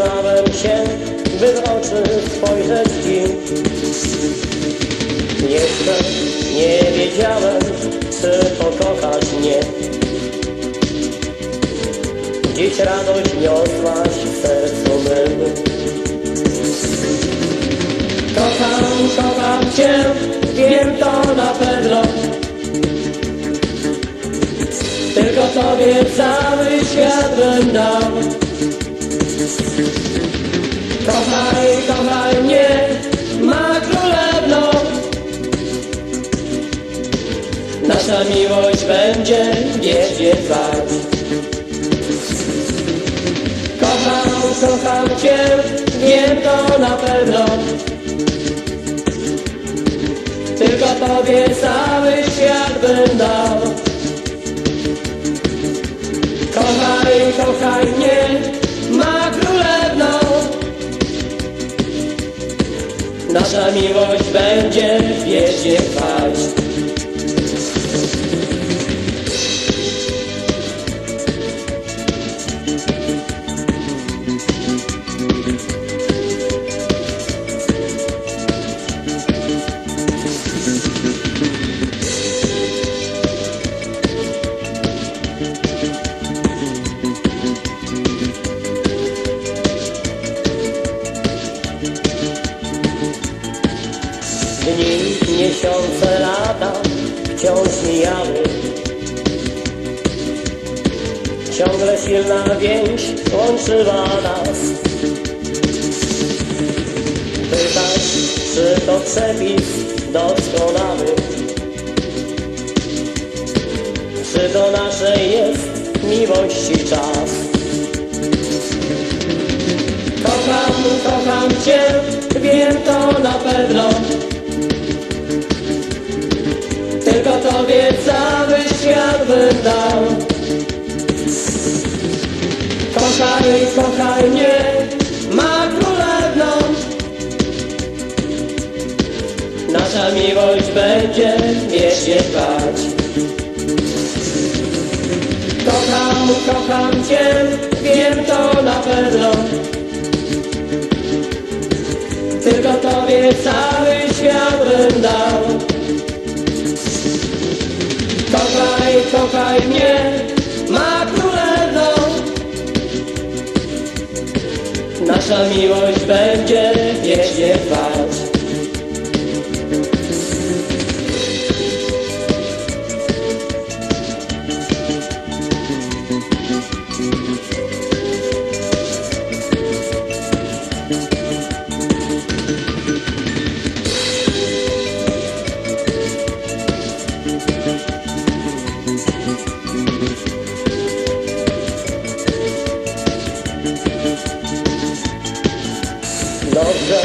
Zatrzymałem się, by w oczy spojrzeć ci Jeszcze nie wiedziałem, czy pokochasz mnie. Dziś radość niosłaś w sercu mym. Kocham, kocham Cię, wiem to na pewno. Tylko Tobie cały świat bym dał Kochaj, kochaj ma Nasza miłość będzie wiecznie trwać Kocham, kocham Cię, wiem to na pewno. Tylko Tobie cały świat dał. Kochaj, kochaj mnie, Nasza miłość będzie wiecznie trwać Dni, miesiące, lata wciąż mijały. Ciągle silna więź łączyła nas. Pytasz, czy to przepis doskonały? Czy do naszej jest miłości czas? Kocham, kocham Cię, wiem to na pewno Kochaj, kochaj mnie, ma królewną. Nasza miłość będzie wiecznie trwać. Kocham, kocham Cię, wiem to na pewno. Tylko Tobie cały świat bym dał. Kochaj, kochaj mnie, Nasza miłość będzie wiecznie trwać Dobrze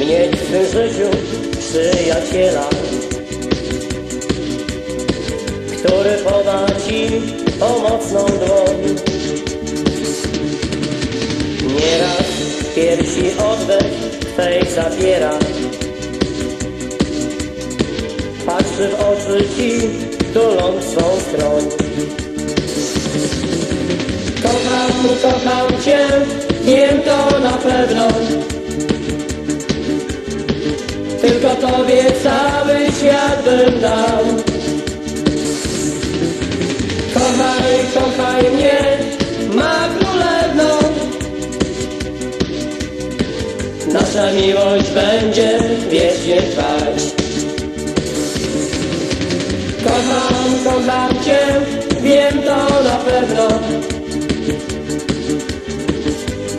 mieć w tym życiu przyjaciela Który poda ci pomocną dłoń. Nieraz piersi oddech twej zabiera. Patrzy w oczy ci, tuląc swą skroń. Kocham, kocham cię, wiem to na pewno Tylko tobie cały świat bym dał. Kochaj, kochaj mnie, ma królewną. Nasza miłość będzie wiecznie trwać. Kocham, kocham cię, wiem to na pewno.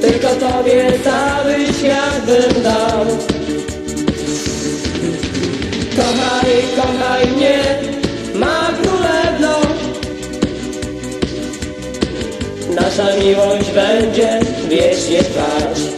Tylko tobie cały świat bym dał Kochaj, kochaj mnie, ma królewną nasza miłość będzie wiecznie trwać.